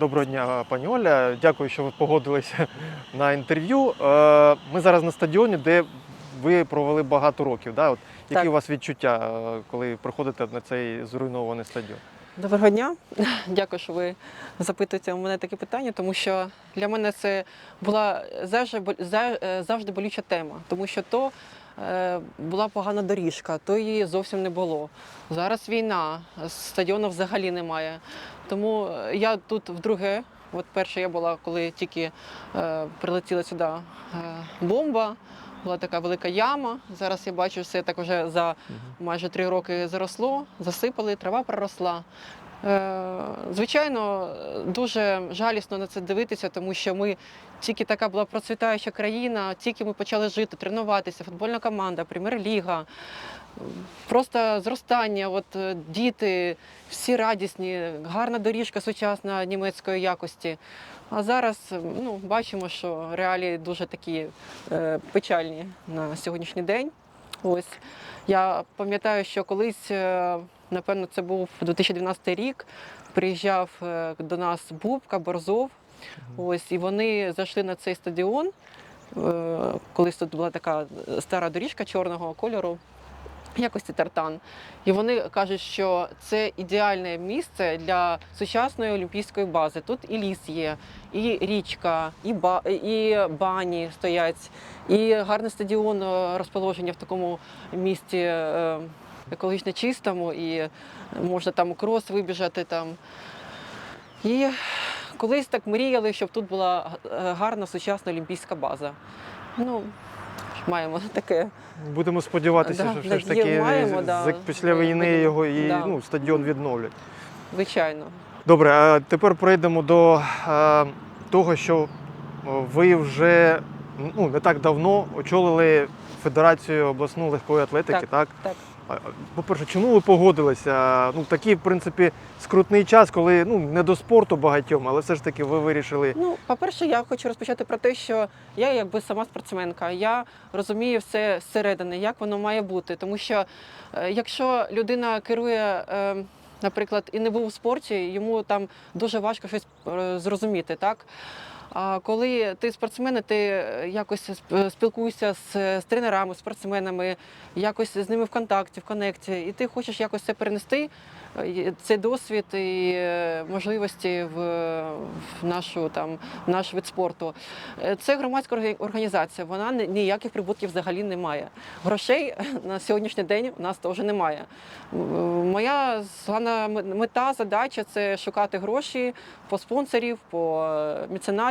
Доброго дня, пані Оля. Дякую, що ви погодилися на інтерв'ю. Е, Ми зараз на стадіоні, де ви провели багато років. Да? От які Так. у вас відчуття, е, коли приходите на цей зруйнований стадіон? Доброго дня. Дякую, що ви запитуєте у мене таке питання, тому що для мене це була завжди, е, завжди болюча тема, тому що то була погана доріжка, то її зовсім не було. Зараз війна, стадіону взагалі немає. Тому е, я тут вдруге. От перша я була, коли тільки е, прилетіла сюди е, бомба, була така велика яма. Зараз я бачу, все так вже за майже три роки заросло, засипали, трава проросла. Е, Звичайно, дуже жалісно на це дивитися, тому що ми тільки така була процвітаюча країна, тільки ми почали жити, тренуватися, футбольна команда, прем'єр-ліга. Просто зростання, от е, діти, всі радісні, гарна доріжка сучасна німецької якості. А зараз ну, бачимо, що реалії дуже такі е, печальні на сьогоднішній день. Ось я пам'ятаю, що колись, е, напевно, це був 2012 рік. Приїжджав е, до нас Бубка, Борзов. Ось, і вони зайшли на цей стадіон. Е, Колись тут була така стара доріжка чорного кольору, якості тартан. І вони кажуть, що це ідеальне місце для сучасної олімпійської бази. Тут і ліс є, і річка, і, ба, і бані стоять, і гарний стадіон е, розположення в такому місті е, екологічно чистому, і можна там крос вибіжати там. І колись так мріяли, щоб тут була е, гарна сучасна олімпійська база. Ну, маємо таке. Будемо сподіватися, Да, що все ж таки маємо, да. після війни його і да. ну, стадіон відновлять. Звичайно. Добре, а тепер прийдемо до а, того, що ви вже ну, не так давно очолили Федерацію обласну легкої атлетики, так? так. А, По-перше, чому ви погодилися? Ну, такий, в принципі, скрутний час, коли ну, не до спорту багатьом, але все ж таки ви вирішили. Ну, по-перше, я хочу розпочати про те, що я якби сама спортсменка. Я розумію все зсередини, як воно має бути. Тому що е, якщо людина керує. е, Наприклад, і не був у спорті, йому там дуже важко щось е, зрозуміти, так? А коли ти спортсмен, ти е, якось спілкуєшся з, з тренерами, спортсменами, якось з ними в контакті, в конекті, і ти хочеш якось це перенести, е, цей досвід і е, можливості в, в нашу там в наш вид спорту. Е, Це громадська організація. Вона ніяких прибутків взагалі не має. Грошей на сьогоднішній день у нас теж немає. Моя головна мета, задача це шукати гроші по спонсорів, по е,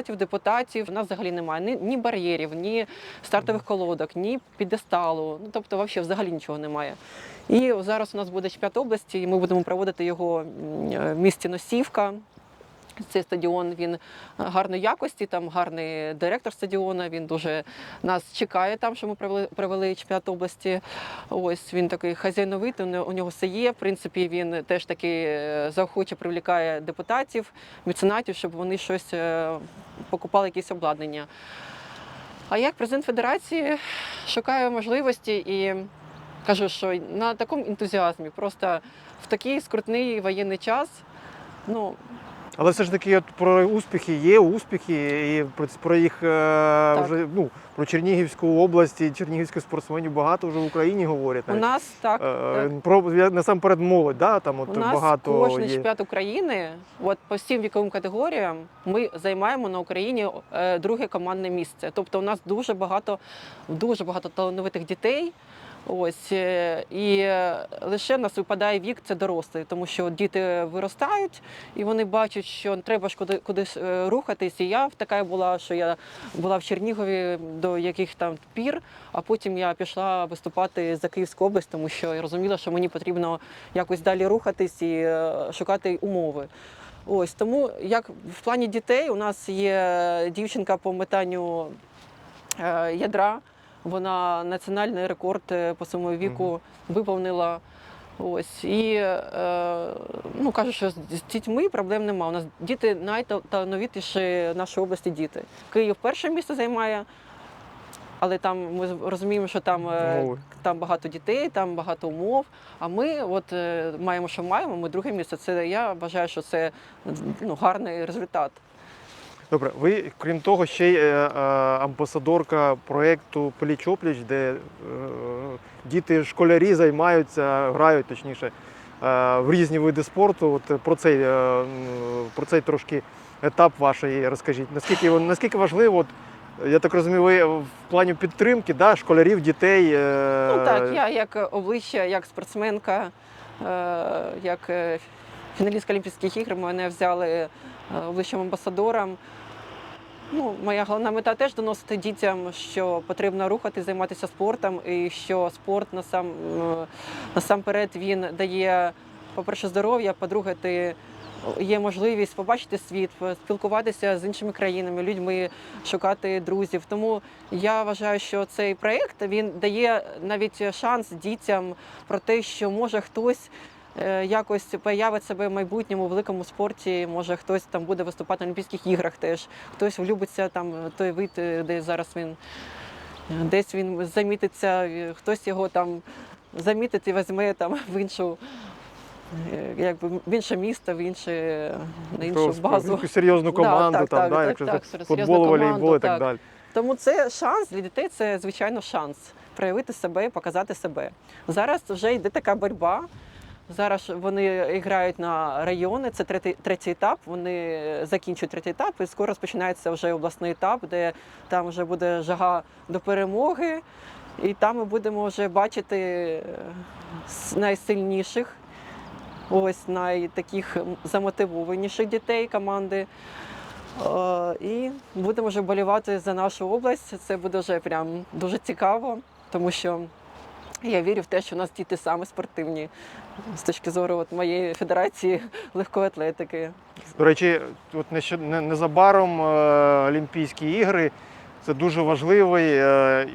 меценатів, депутатів. У нас взагалі немає ні, ні бар'єрів, ні стартових колодок, ні підесталу. Ну тобто, взагалі, взагалі нічого немає. І зараз у нас буде чемпіонат області, і ми будемо проводити його е, в місті Носівка. Цей стадіон він гарної якості, там гарний директор стадіону. Він дуже нас чекає там, що ми провели, провели чемпіонат області. Ось він такий хазяйновитий, у нього- все є. В принципі, він теж таки е, заохоче привлікає депутатів, меценатів, щоб вони щось е, покупали, якісь обладнання. А як президент федерації шукаю можливості і кажу, що на такому ентузіазмі, просто в такий скрутний воєнний час. Ну, Але все ж таки от про успіхи є успіхи, і про, про їх е, вже ну, про Чернігівську область і чернігівських спортсменів багато вже в Україні говорять. у нас так. Е, так. Про насамперед молодь, да? там от У нас багато кожний є. чемпіонат України, от по всім віковим категоріям, ми займаємо на Україні е, друге командне місце. Тобто у нас дуже багато, дуже багато талановитих дітей. Ось е, і лише нас випадає вік це дорослий, тому що діти виростають і вони бачать, що треба ж куди кудись е, рухатись. І я така була, що я була в Чернігові до яких там пір, а потім я пішла виступати за Київську область, тому що я розуміла, що мені потрібно якось далі рухатись і е, шукати умови. Ось тому, як в плані дітей, у нас є дівчинка по метанню ядра. Вона національний рекорд е, по своєму віку виповнила. Ось і е, ну кажу, що з дітьми проблем нема. У нас діти найталановітіші в нашій області діти. Київ перше місце займає. Але там ми розуміємо, що там, е, там багато дітей, там багато умов. А ми от е, маємо, що маємо. Ми друге місце. Це я вважаю, що це ну, гарний результат. Добре, ви, крім того, ще й е, е, амбасадорка проєкту Пліч-опліч, де е, діти, школярі займаються, грають точніше, в різні види спорту. От про цей, про цей трошки етап вашої розкажіть. Наскільки, наскільки важливо, от, я так розумію, ви в плані підтримки да, школярів, дітей. Ну так, я як обличчя, як спортсменка, як фіналістка Олімпійських ігор, мене взяли е, обличчям амбасадором. Ну, моя головна мета теж доносити дітям, що потрібно рухати, займатися спортом, і що спорт насам, е, насамперед він дає, по-перше, здоров'я, по-друге, ти є можливість побачити світ, спілкуватися з іншими країнами, людьми, шукати друзів. Тому я вважаю, що цей проєкт він дає навіть шанс дітям про те, що може хтось. Е, Якось появить себе в майбутньому в великому спорті. Може хтось там буде виступати на Олімпійських іграх теж, хтось влюбиться там той вид, е, де зараз він десь він замітиться, хтось його там замітить і візьме там в іншу, е, якби в інше місто, в інше на іншу якусь базу. якусь серйозну Да, команду, так, там, так, да, так, якщо так, серйозну футбол, волейбол і так так. далі. Тому це шанс для дітей, це звичайно шанс проявити себе, показати себе. Зараз вже йде така боротьба. Зараз вони грають на райони, це третій, третій етап. Вони закінчують третій етап, і скоро розпочинається вже обласний етап, де там вже буде жага до перемоги. І там ми будемо вже бачити е, найсильніших, ось найтаких замотивованіших дітей команди. Е, І будемо вже болівати за нашу область. Це буде вже прям дуже цікаво, тому що я вірю в те, що у нас діти саме спортивні з точки зору от моєї федерації легкої атлетики. До речі, от незабаром е, Олімпійські ігри це дуже важливий е,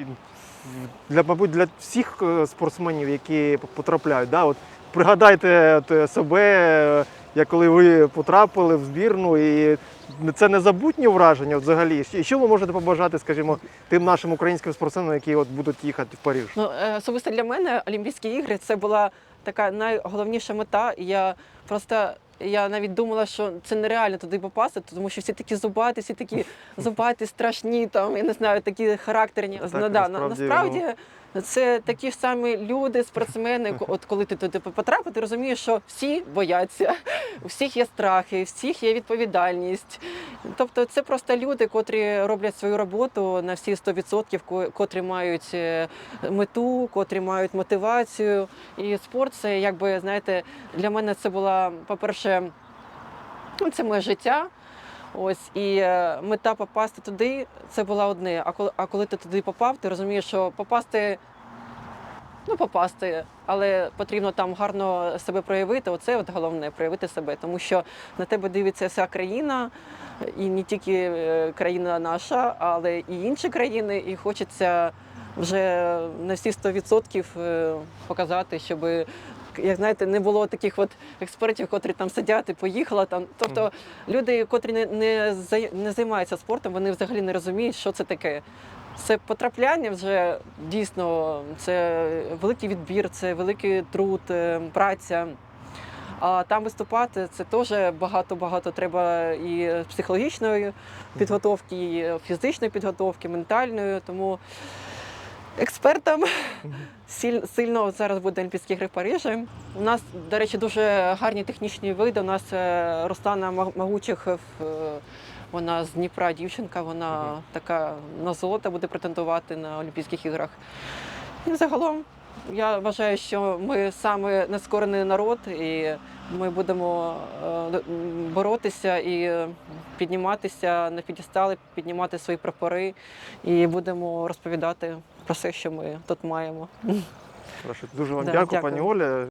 для, мабуть, для всіх е, спортсменів, які потрапляють. Да? От пригадайте себе, як коли ви потрапили в збірну, і це незабутні враження взагалі. І що ви можете побажати, скажімо, тим нашим українським спортсменам, які от будуть їхати в Париж? Ну, е, особисто для мене Олімпійські ігри це була така найголовніша мета. Я просто я навіть думала, що це нереально туди попасти, тому що всі такі зубаті, всі такі зубаті, страшні, там, я не знаю, такі характерні. Так, ну, да, на- насправді, насправді це такі ж самі люди, спортсмени. От коли ти туди потрапив, ти розумієш, що всі бояться, у всіх є страхи, у всіх є відповідальність. Тобто це просто люди, котрі роблять свою роботу на всі 100%, котрі мають е, мету, котрі мають мотивацію. І спорт це якби знаєте, для мене це була, по-перше, ну, це моє життя. Ось і е, мета попасти туди це була одне. А коли, а коли ти туди попав, ти розумієш, що попасти. Ну, попасти, але потрібно там гарно себе проявити. Оце от головне проявити себе, тому що на тебе дивиться вся країна, і не тільки е, країна наша, але і інші країни. І хочеться вже на всі 100% е, показати, щоб як знаєте, не було таких от експертів, котрі там сидять і поїхала там. Тобто люди, котрі не, не, не займаються спортом, вони взагалі не розуміють, що це таке. Це потрапляння вже дійсно це великий відбір, це великий труд, е, праця. А там виступати це теж багато-багато треба і психологічної підготовки, і фізичної підготовки, ментальної. Тому експертам сильно зараз буде Олімпійські ігри в Парижі. У нас, до речі, дуже гарні технічні види. У нас е, Руслана Маг- Магучих, е, вона з Дніпра дівчинка, вона Мгм. така на золото буде претендувати на Олімпійських іграх. І загалом я вважаю, що ми саме нескорений народ, і ми будемо е, боротися і підніматися на підістали, піднімати свої прапори і будемо розповідати про все, що ми тут маємо. Дуже вам Да, дякую, дякую. пані Оля.